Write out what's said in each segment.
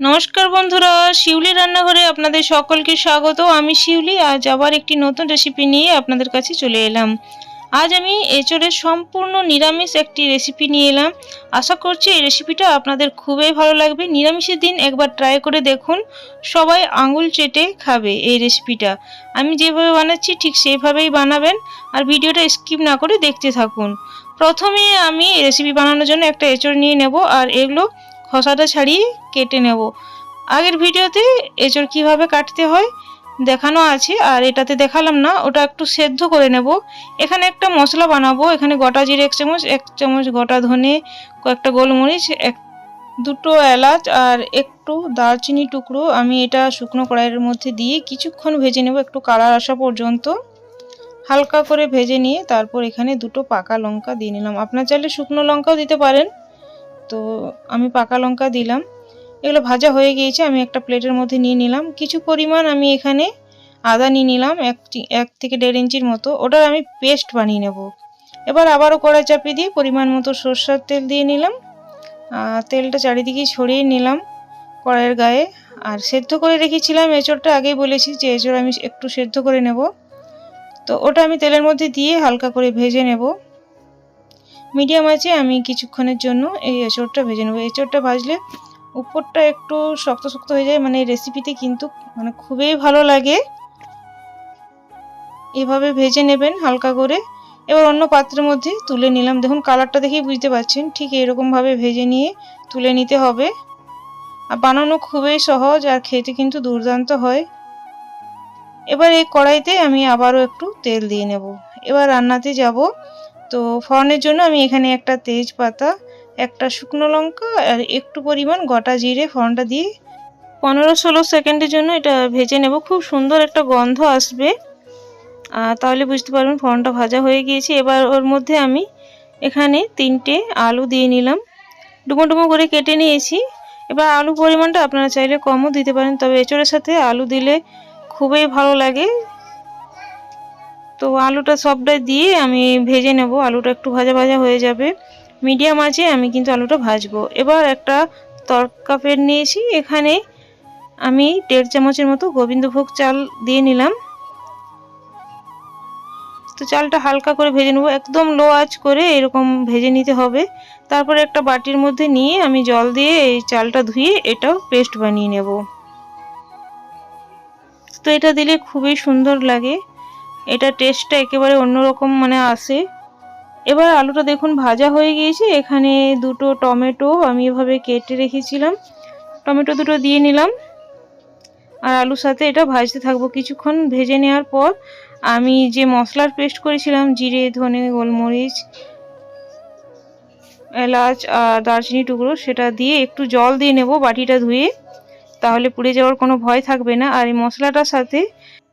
নমস্কার বন্ধুরা, শিউলি রান্নাঘরে আপনাদের সকলকে স্বাগত। আমি শিউলি, আজ আবার একটি নতুন রেসিপি নিয়ে আপনাদের কাছে চলে এলাম। আজ আমি এঁচড়ের সম্পূর্ণ নিরামিষ একটি রেসিপি নিয়ে এলাম। আশা করছি এই রেসিপিটা আপনাদের খুবই ভালো লাগবে। নিরামিষের দিন একবার ট্রাই করে দেখুন, সবাই আঙুল চেটে খাবে এই রেসিপিটা আমি যেভাবে বানাচ্ছি ঠিক সেইভাবেই বানাবেন, আর ভিডিওটা স্কিপ না করে দেখতে থাকুন। প্রথমে আমি রেসিপি বানানোর জন্য একটা এঁচড় নিয়ে নেব, আর এগুলো খোসাটা ছাড়িয়ে কেটে নেব। আগের ভিডিওতে এঁচড় কীভাবে কাটতে হয় দেখানো আছে, আর এটাতে দেখালাম না, ওটা একটু সেদ্ধ করে নেব। এখানে একটা মশলা বানাবো, এখানে গোটা জিরে এক চামচ এক চামচ গোটা ধনে, কয়েকটা গোলমরিচ, এক, দুটো এলাচ, আর একটু দারচিনি টুকরো। আমি এটা শুকনো কড়াইয়ের মধ্যে দিয়ে কিছুক্ষণ ভেজে নেব, একটু কালার আসা পর্যন্ত। হালকা করে ভেজে নিয়ে তারপর এখানে দুটো পাকা লঙ্কা দিয়ে নিলাম। আপনার চাইলে শুকনো লঙ্কাও দিতে পারেন। তো আমি পাকা লঙ্কা দিলাম। এগুলো ভাজা হয়ে গিয়েছে, আমি একটা প্লেটের মধ্যে নিয়ে নিলাম। কিছু পরিমাণ আমি এখানে আদা নিয়ে নিলাম এক এক থেকে দেড় ইঞ্চির মতো। ওটার আমি পেস্ট বানিয়ে নেব। এবার আবারও কড়াই চাপিয়ে দিয়ে পরিমাণ মতো সর্ষার তেল দিয়ে নিলাম। তেলটা চারিদিকে ছড়িয়ে নিলাম কড়াইয়ের গায়ে। আর সেদ্ধ করে রেখেছিলাম, এঁচড়টা আগেই বলেছি যে এঁচড় আমি একটু সেদ্ধ করে নেব। তো ওটা আমি তেলের মধ্যে দিয়ে হালকা করে ভেজে নেব। মিডিয়াম আছে, আমি কিছুক্ষণের জন্য এই এঁচড়টা ভেজে নেব। এঁচড়টা ভাজলে উপরটা একটু শক্ত শক্ত হয়ে যায় মানে রেসিপিতে কিন্তু মানে খুবই ভালো লাগে। এভাবে ভেজে নেবেন হালকা করে। এবার অন্য পাত্রের মধ্যে তুলে নিলাম। দেখুন কালারটা দেখেই বুঝতে পারছেন, ঠিক এরকমভাবে ভেজে নিয়ে তুলে নিতে হবে। আর বানানো খুবই সহজ আর খেতে কিন্তু দুর্দান্ত হয়। এবার এই কড়াইতে আমি আবারও একটু তেল দিয়ে নেব। এবার রান্নাতে যাব। তো ফড়নের জন্য আমি এখানে একটা তেজপাতা, একটা শুকনো লঙ্কা আর একটু পরিমাণ গোটা জিরে ফোড়নটা দিয়ে পনেরো ষোলো সেকেন্ডের জন্য এটা ভেজে নেব। খুব সুন্দর একটা গন্ধ আসবে। তাহলে বুঝতে পারবেন ফোড়নটা ভাজা হয়ে গিয়েছে। এবার ওর মধ্যে আমি এখানে তিনটে আলু দিয়ে নিলাম। ডুমো ডুমো করে কেটে নিয়েছি। এবার আলু পরিমাণটা আপনারা চাইলে কমও দিতে পারেন, তবে এঁচড়ের সাথে আলু দিলে খুবই ভালো লাগে। তো আলুটা সবটাই দিয়ে আমি ভেজে নেব। আলুটা একটু ভাজা ভাজা হয়ে যাবে। মিডিয়াম আছে, আমি কিন্তু আলুটা ভাজবো। এবার একটা তরকা পেট নিয়েছি। এখানে আমি দেড় চামচের মতো গোবিন্দভোগ চাল দিয়ে নিলাম। তো চালটা হালকা করে ভেজে নেব। একদম লো আঁচ করে এরকম ভেজে নিতে হবে। তারপরে একটা বাটির মধ্যে নিয়ে আমি জল দিয়ে এই চালটা ধুয়ে এটাও পেস্ট বানিয়ে নেব। তো এটা দিলে খুবই সুন্দর লাগে। এটা টেস্টটা একেবারে অন্যরকম মানে আসে। এবার আলুটা দেখুন ভাজা হয়ে গিয়েছে। এখানে দুটো টমেটো আমি এভাবে কেটে রেখেছিলাম। টমেটো দুটো দিয়ে নিলাম। আর আলুর সাথে এটা ভাজতে থাকব। কিছুক্ষণ ভেজে নেওয়ার পর আমি যে মশলার পেস্ট করেছিলাম, জিরে, ধনে, গোলমরিচ, এলাচ আর দারচিনি টুকরো, সেটা দিয়ে একটু জল দিয়ে নেব বাটিটা ধুয়ে। তাহলে পুড়ে যাওয়ার কোনো ভয় থাকবে না। আর এই মশলাটার সাথে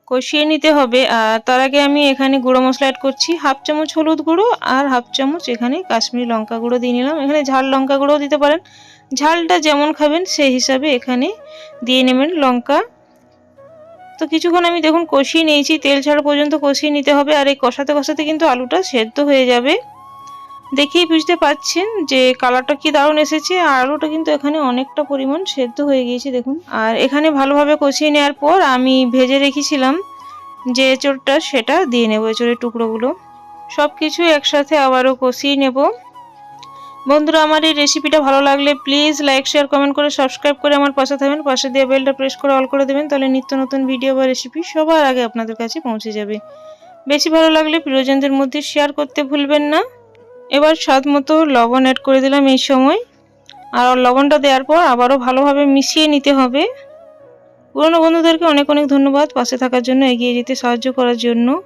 কষিয়ে নিতে হবে। আর তার আগে আমি এখানে গুঁড়ো মশলা অ্যাড করছি। হাফ চামচ হলুদ গুঁড়ো আর হাফ চামচ এখানে কাশ্মীরি লঙ্কা গুঁড়ো দিয়ে নিলাম। এখানে ঝাল লঙ্কা গুঁড়োও দিতে পারেন। ঝালটা যেমন খাবেন, সেই হিসাবে এখানে দিয়ে নেবেন লঙ্কা। তো কিছুক্ষণ আমি দেখুন কষিয়ে নিয়েছি। তেল ছাড়া পর্যন্ত কষিয়ে নিতে হবে। আর এই কষাতে কষাতে কিন্তু আলুটা সেদ্ধ হয়ে যাবে। দেখেই বুঝতে পাচ্ছেন যে কালারটা কি দারুণ এসেছে, আর আলুটা কিন্তু এখানে অনেকটা পরিমাণ সেদ্ধ হয়ে গিয়েছে, দেখুন। আর এখানে ভালোভাবে কষিয়ে নেওয়ার পর আমি ভেজে রেখেছিলাম যে এঁচড়টা, সেটা দিয়ে নেব এঁচড়ের টুকরোগুলো। সব কিছু একসাথে আবারও কষিয়ে নেব। বন্ধুরা, আমার এই রেসিপিটা ভালো লাগলে প্লিজ লাইক শেয়ার কমেন্ট করে সাবস্ক্রাইব করে আমার পাশে থাকবেন। পাশে দিয়ে বেলটা প্রেস করে অল করে দেবেন, তাহলে নিত্য নতুন ভিডিও বা রেসিপি সবার আগে আপনাদের কাছে পৌঁছে যাবে। বেশি ভালো লাগলে প্রিয়জনদের মধ্যে শেয়ার করতে ভুলবেন না। এবার স্বাদ মতো লবণ অ্যাড করে দিলাম এই সময়। আর লবণটা দেওয়ার পর আবারও ভালোভাবে মিশিয়ে নিতে হবে। পুরনো বন্ধুদেরকে অনেক অনেক ধন্যবাদ পাশে থাকার জন্য, এগিয়ে যেতে সাহায্য করার জন্য।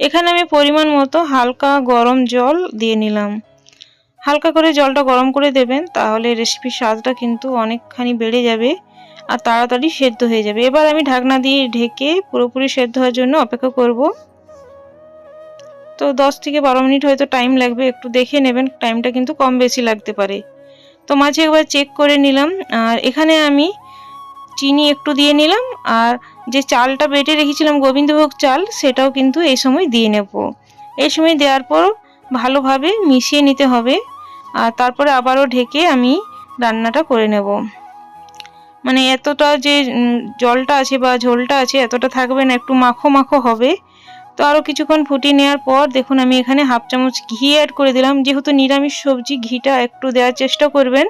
এখানে আমি পরিমাণ মতো হালকা গরম জল দিয়ে নিলাম। হালকা করে জলটা গরম করে দেবেন, তাহলে রেসিপির স্বাদটা কিন্তু অনেকখানি বেড়ে যাবে আর তাড়াতাড়ি সেদ্ধ হয়ে যাবে। এবার আমি ঢাকনা দিয়ে ঢেকে পুরোপুরি সেদ্ধ হওয়ার জন্য অপেক্ষা করব। তো দশ থেকে বারো মিনিট হয়তো টাইম লাগবে, একটু দেখে নেবেন টাইমটা কিন্তু কম বেশি লাগতে পারে। তো মাঝে একবার চেক করে নিলাম, আর এখানে আমি চিনি একটু দিয়ে নিলাম, আর যে চালটা বেটে রেখেছিলাম গোবিন্দভোগ চাল, সেটাও কিন্তু এই সময় দিয়ে নেব। এই সময় দেওয়ার পর ভালোভাবে মিশিয়ে নিতে হবে, আর তারপরে আবারও ঢেকে আমি রান্নাটা করে নেব। মানে এতটা যে জলটা আছে বা ঝোলটা আছে, এতটা থাকবে না, একটু মাখো মাখো হবে। আরও কিছুক্ষণ ফুটিয়ে নেওয়ার পর দেখুন আমি এখানে হাফ চামচ ঘি অ্যাড করে দিলাম। যেহেতু নিরামিষ সবজি, ঘিটা একটু দেওয়ার চেষ্টা করবেন।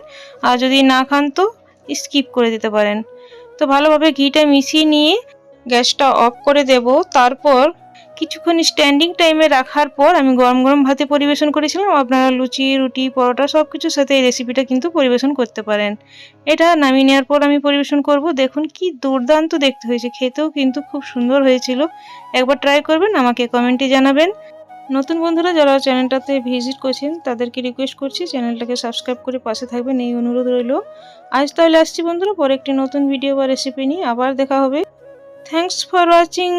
আর যদি না খান তো স্কিপ করে দিতে পারেন। তো ভালোভাবে ঘিটা মিশিয়ে নিয়ে গ্যাসটা অফ করে দেব। তারপর কিছুক্ষণ স্ট্যান্ডিং টাইমে রাখার পর আমি গরম গরম ভাতে পরিবেশন করেছিলাম। আপনারা লুচি, রুটি, পরোটা সব কিছুর সাথে এই রেসিপিটা কিন্তু পরিবেশন করতে পারেন। এটা নামিয়ে নেওয়ার পর আমি পরিবেশন করব। দেখুন কি দুর্দান্ত দেখতে হয়েছে। খেতেও কিন্তু খুব সুন্দর হয়েছিল। একবার ট্রাই করবেন, আমাকে কমেন্টে জানাবেন। নতুন বন্ধুরা যারা চ্যানেলটাতে ভিজিট করছেন, তাদেরকে রিকোয়েস্ট করছি চ্যানেলটাকে সাবস্ক্রাইব করে পাশে থাকবেন। এই অনুরোধ রইল। আজ তাহলে আসছি বন্ধুরা, পরে একটি নতুন ভিডিও বা রেসিপি নিয়ে আবার দেখা হবে। Thanks for watching